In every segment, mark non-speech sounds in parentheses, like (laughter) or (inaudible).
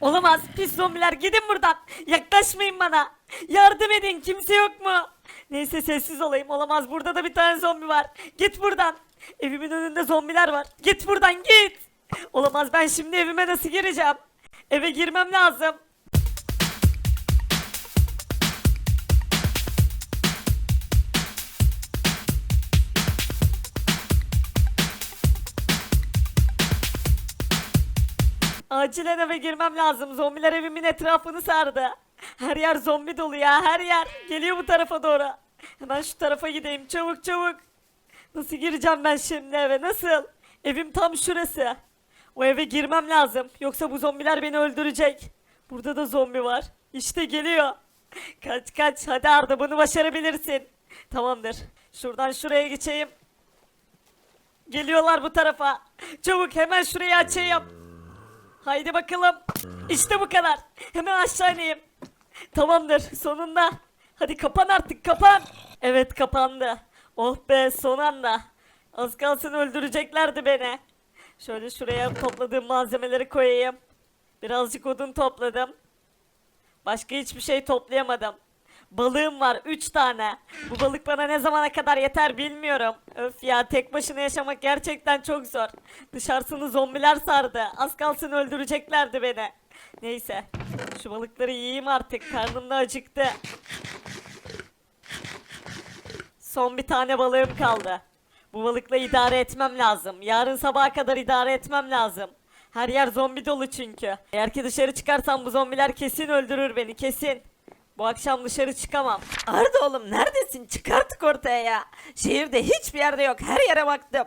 Olamaz pis zombiler gidin buradan. Yaklaşmayın bana. Yardım edin kimse yok mu? Neyse sessiz olayım. Olamaz burada da bir tane zombi var. Git buradan. Evimin önünde zombiler var. Git buradan git. Olamaz ben şimdi evime nasıl gireceğim? Eve girmem lazım. Acilen eve girmem lazım. Zombiler evimin etrafını sardı. Her yer zombi dolu ya her yer. Geliyor bu tarafa doğru. Hemen şu tarafa gideyim çabuk çabuk. Nasıl gireceğim ben şimdi eve nasıl? Evim tam şurası. O eve girmem lazım. Yoksa bu zombiler beni öldürecek. Burada da zombi var. İşte geliyor. Kaç kaç hadi Arda bunu başarabilirsin. Tamamdır. Şuradan şuraya geçeyim. Geliyorlar bu tarafa. Çabuk hemen şurayı açayım. Haydi bakalım. İşte bu kadar. Hemen aşağı ineyim. Tamamdır sonunda. Hadi kapan artık kapan. Evet kapandı. Oh be son anda. Az kalsın öldüreceklerdi beni. Şöyle şuraya topladığım malzemeleri koyayım. Birazcık odun topladım. Başka hiçbir şey toplayamadım. Balığım var 3 tane. Bu balık bana ne zamana kadar yeter bilmiyorum. Öf ya tek başına yaşamak gerçekten çok zor. Dışarısını zombiler sardı. Az kalsın öldüreceklerdi beni. Neyse. Şu balıkları yiyeyim artık. Karnım da acıktı. Son bir tane balığım kaldı. Bu balıkla idare etmem lazım. Yarın sabaha kadar idare etmem lazım. Her yer zombi dolu çünkü. Eğer ki dışarı çıkarsam bu zombiler kesin öldürür beni kesin. Bu akşam dışarı çıkamam. Arda oğlum neredesin? Çıkarttık ortaya ya. Şehirde hiçbir yerde yok. Her yere baktım.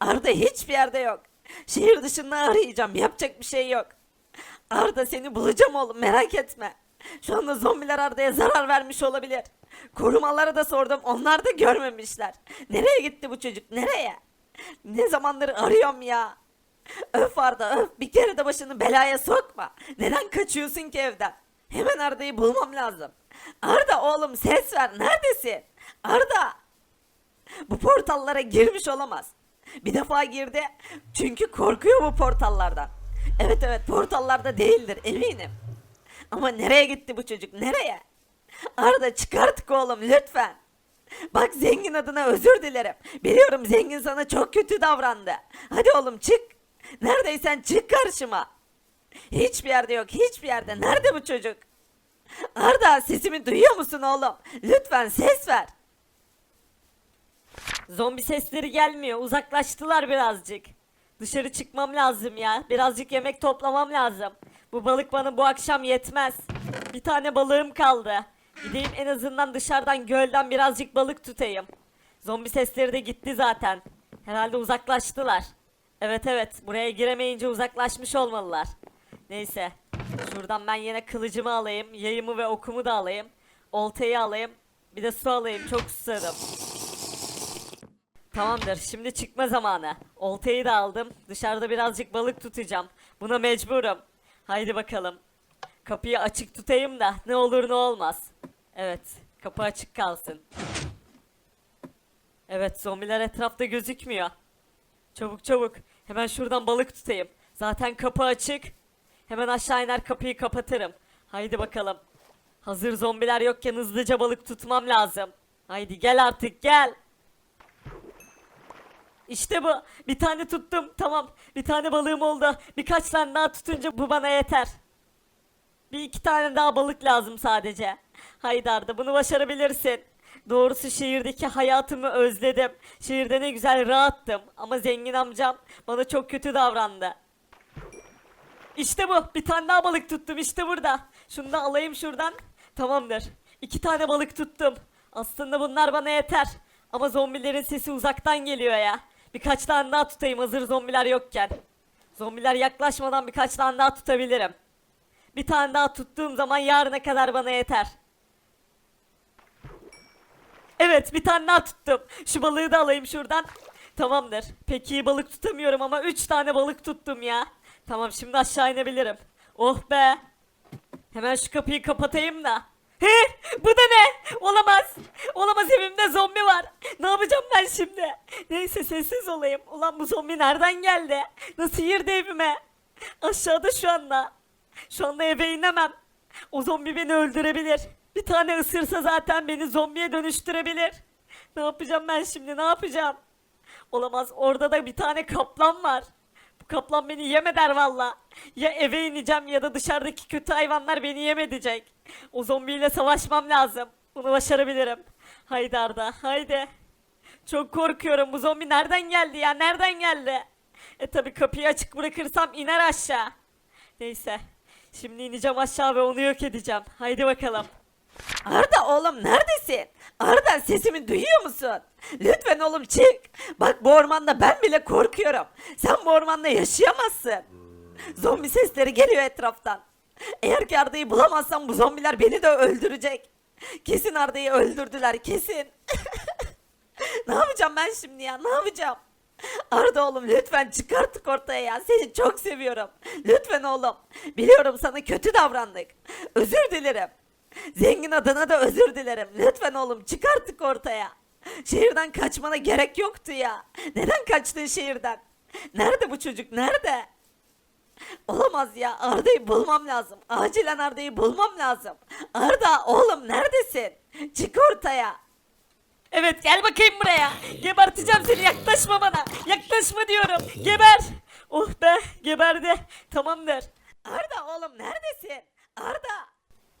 Arda hiçbir yerde yok. Şehir dışında arayacağım. Yapacak bir şey yok. Arda seni bulacağım oğlum merak etme. Şu anda zombiler Arda'ya zarar vermiş olabilir. Korumalara da sordum. Onlar da görmemişler. Nereye gitti bu çocuk? Nereye? Ne zamandır arıyorum ya. Öf Arda öf. Bir kere de başını belaya sokma. Neden kaçıyorsun ki evden? Hemen Arda'yı bulmam lazım. Arda oğlum ses ver. Neredesin? Arda. Bu portallara girmiş olamaz. Bir defa girdi. Çünkü korkuyor bu portallardan. Evet evet portallarda değildir eminim. Ama nereye gitti bu çocuk? Nereye? Arda çıkarttık oğlum lütfen. Bak zengin adına özür dilerim. Biliyorum zengin sana çok kötü davrandı. Hadi oğlum çık. Neredeysen çık karşıma. Hiçbir yerde yok hiçbir yerde. Nerede bu çocuk? Arda sesimi duyuyor musun oğlum? Lütfen ses ver. Zombi sesleri gelmiyor. Uzaklaştılar birazcık. Dışarı çıkmam lazım ya. Birazcık yemek toplamam lazım. Bu balık bana bu akşam yetmez. Bir tane balığım kaldı. Gideyim en azından dışarıdan gölden birazcık balık tutayım. Zombi sesleri de gitti zaten. Herhalde uzaklaştılar. Evet evet buraya giremeyince uzaklaşmış olmalılar. Neyse. Şuradan ben yine kılıcımı alayım. Yayımı ve okumu da alayım. Oltayı alayım. Bir de su alayım. Çok susadım. Tamamdır şimdi çıkma zamanı. Oltayı da aldım. Dışarıda birazcık balık tutacağım. Buna mecburum. Haydi bakalım. Kapıyı açık tutayım da ne olur ne olmaz. Evet kapı açık kalsın. Evet zombiler etrafta gözükmüyor. Çabuk çabuk. Hemen şuradan balık tutayım. Zaten kapı açık. Hemen aşağı iner kapıyı kapatırım. Haydi bakalım. Hazır zombiler yokken hızlıca balık tutmam lazım. Haydi gel artık gel. İşte bu. Bir tane tuttum. Tamam. Bir tane balığım oldu. Birkaç tane daha tutunca bu bana yeter. Bir iki tane daha balık lazım sadece. Haydi Arda bunu başarabilirsin. Doğrusu şehirdeki hayatımı özledim. Şehirde ne güzel rahattım. Ama zengin amcam bana çok kötü davrandı. İşte bu. Bir tane daha balık tuttum. İşte burada. Şunu da alayım şuradan. Tamamdır. İki tane balık tuttum. Aslında bunlar bana yeter. Ama zombilerin sesi uzaktan geliyor ya. Birkaç tane daha tutayım hazır zombiler yokken. Zombiler yaklaşmadan birkaç tane daha tutabilirim. Bir tane daha tuttuğum zaman yarına kadar bana yeter. Evet bir tane daha tuttum. Şu balığı da alayım şuradan. Tamamdır. Pek iyi balık tutamıyorum ama 3 tane balık tuttum ya. Tamam şimdi aşağı inebilirim. Oh be. Hemen şu kapıyı kapatayım da. He? Bu da ne? Olamaz. Olamaz evimde zombi var. Ne yapacağım ben şimdi? Neyse sessiz olayım. Ulan bu zombi nereden geldi? Nasıl girdi evime? Aşağıda şu anda. Şu anda eve inemem. O zombi beni öldürebilir. Bir tane ısırsa zaten beni zombiye dönüştürebilir. Ne yapacağım ben şimdi ne yapacağım? Olamaz orada da bir tane kaplan var. Bu kaplan beni yem eder valla. Ya eve ineceğim ya da dışarıdaki kötü hayvanlar beni yem edecek. O zombiyle savaşmam lazım. Bunu başarabilirim. Haydi Arda haydi. Çok korkuyorum bu zombi nereden geldi ya nereden geldi? E tabi kapıyı açık bırakırsam iner aşağı. Neyse. Şimdi ineceğim aşağı ve onu yok edeceğim. Haydi bakalım. Arda oğlum neredesin? Arda sesimi duyuyor musun? Lütfen oğlum çık. Bak bu ormanda ben bile korkuyorum. Sen bu ormanda yaşayamazsın. Zombi sesleri geliyor etraftan. Eğer ki Arda'yı bulamazsam bu zombiler beni de öldürecek. Kesin Arda'yı öldürdüler kesin. (laughs) ne yapacağım ben şimdi ya ne yapacağım? Arda oğlum lütfen çık artık ortaya ya. Seni çok seviyorum. Lütfen oğlum. Biliyorum sana kötü davrandık. Özür dilerim. Zengin adına da özür dilerim. Lütfen oğlum çık artık ortaya. Şehirden kaçmana gerek yoktu ya. Neden kaçtın şehirden? Nerede bu çocuk? Nerede? Olamaz ya. Arda'yı bulmam lazım. Acilen Arda'yı bulmam lazım. Arda oğlum neredesin? Çık ortaya. Evet gel bakayım buraya. Geberteceğim seni yaklaşma bana. Yaklaşma diyorum. Geber. Oh be geberdi. Tamamdır. Arda oğlum neredesin? Arda.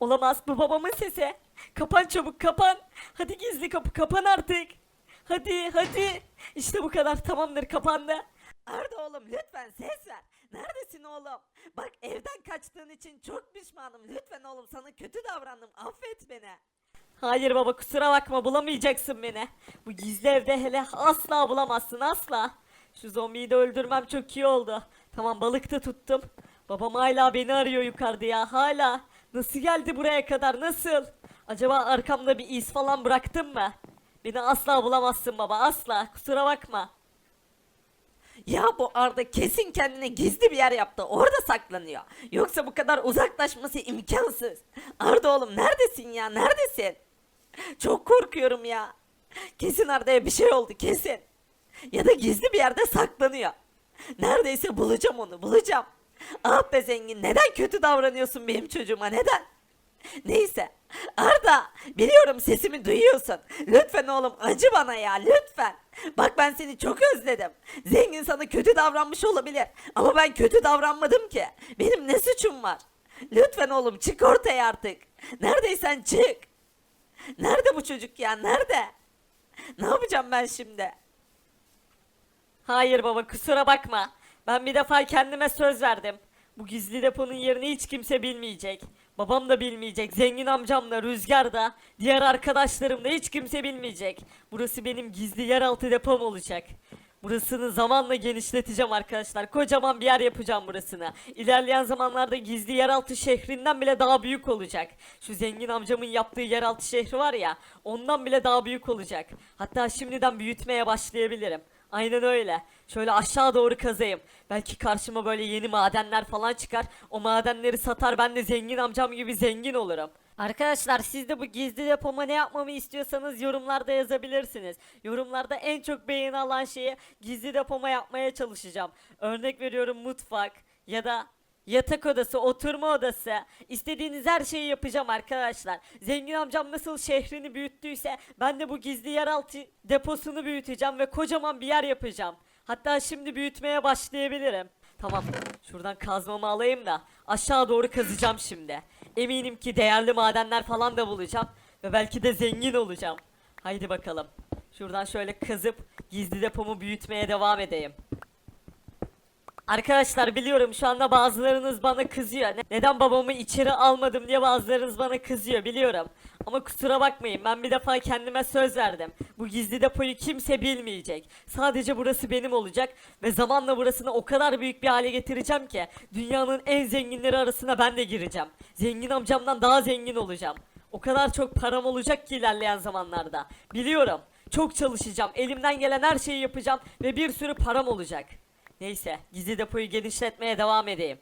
Olamaz bu babamın sesi. Kapan çabuk kapan. Hadi gizli kapı kapan artık. Hadi hadi. İşte bu kadar tamamdır kapandı. Arda oğlum lütfen ses ver. Neredesin oğlum? Bak evden kaçtığın için çok pişmanım. Lütfen oğlum sana kötü davrandım. Affet beni. Hayır baba kusura bakma bulamayacaksın beni. Bu gizli evde hele asla bulamazsın asla. Şu zombiyi de öldürmem çok iyi oldu. Tamam balık da tuttum. Babam hala beni arıyor yukarıda ya hala. Nasıl geldi buraya kadar nasıl? Acaba arkamda bir iz falan bıraktım mı? Beni asla bulamazsın baba asla kusura bakma. Ya bu Arda kesin kendine gizli bir yer yaptı. Orada saklanıyor. Yoksa bu kadar uzaklaşması imkansız. Arda oğlum neredesin ya? Neredesin? Çok korkuyorum ya. Kesin Arda'ya bir şey oldu kesin. Ya da gizli bir yerde saklanıyor. Neredeyse bulacağım onu bulacağım. Ah be zengin neden kötü davranıyorsun benim çocuğuma neden? Neyse. Arda biliyorum sesimi duyuyorsun. Lütfen oğlum acı bana ya lütfen. Bak ben seni çok özledim. Zengin sana kötü davranmış olabilir. Ama ben kötü davranmadım ki. Benim ne suçum var? Lütfen oğlum çık ortaya artık. Neredeysen çık. Nerede bu çocuk ya nerede? Ne yapacağım ben şimdi? Hayır baba kusura bakma. Ben bir defa kendime söz verdim. Bu gizli deponun yerini hiç kimse bilmeyecek. Babam da bilmeyecek, zengin amcam da, Rüzgar da, diğer arkadaşlarım da hiç kimse bilmeyecek. Burası benim gizli yeraltı depom olacak. Burasını zamanla genişleteceğim arkadaşlar. Kocaman bir yer yapacağım burasını. İlerleyen zamanlarda gizli yeraltı şehrinden bile daha büyük olacak. Şu zengin amcamın yaptığı yeraltı şehri var ya, ondan bile daha büyük olacak. Hatta şimdiden büyütmeye başlayabilirim. Aynen öyle. Şöyle aşağı doğru kazayım. Belki karşıma böyle yeni madenler falan çıkar. O madenleri satar ben de zengin amcam gibi zengin olurum. Arkadaşlar siz de bu gizli depoma ne yapmamı istiyorsanız yorumlarda yazabilirsiniz. Yorumlarda en çok beğeni alan şeyi gizli depoma yapmaya çalışacağım. Örnek veriyorum mutfak ya da Yatak odası, oturma odası. İstediğiniz her şeyi yapacağım arkadaşlar. Zengin amcam nasıl şehrini büyüttüyse ben de bu gizli yeraltı deposunu büyüteceğim ve kocaman bir yer yapacağım. Hatta şimdi büyütmeye başlayabilirim. Tamam şuradan kazmamı alayım da aşağı doğru kazacağım şimdi. Eminim ki değerli madenler falan da bulacağım ve belki de zengin olacağım. Haydi bakalım. Şuradan şöyle kazıp gizli depomu büyütmeye devam edeyim. Arkadaşlar biliyorum şu anda bazılarınız bana kızıyor. Ne- Neden babamı içeri almadım diye bazılarınız bana kızıyor biliyorum. Ama kusura bakmayın ben bir defa kendime söz verdim. Bu gizli depoyu kimse bilmeyecek. Sadece burası benim olacak ve zamanla burasını o kadar büyük bir hale getireceğim ki dünyanın en zenginleri arasına ben de gireceğim. Zengin amcamdan daha zengin olacağım. O kadar çok param olacak ki ilerleyen zamanlarda. Biliyorum. Çok çalışacağım. Elimden gelen her şeyi yapacağım ve bir sürü param olacak. Neyse gizli depoyu genişletmeye devam edeyim.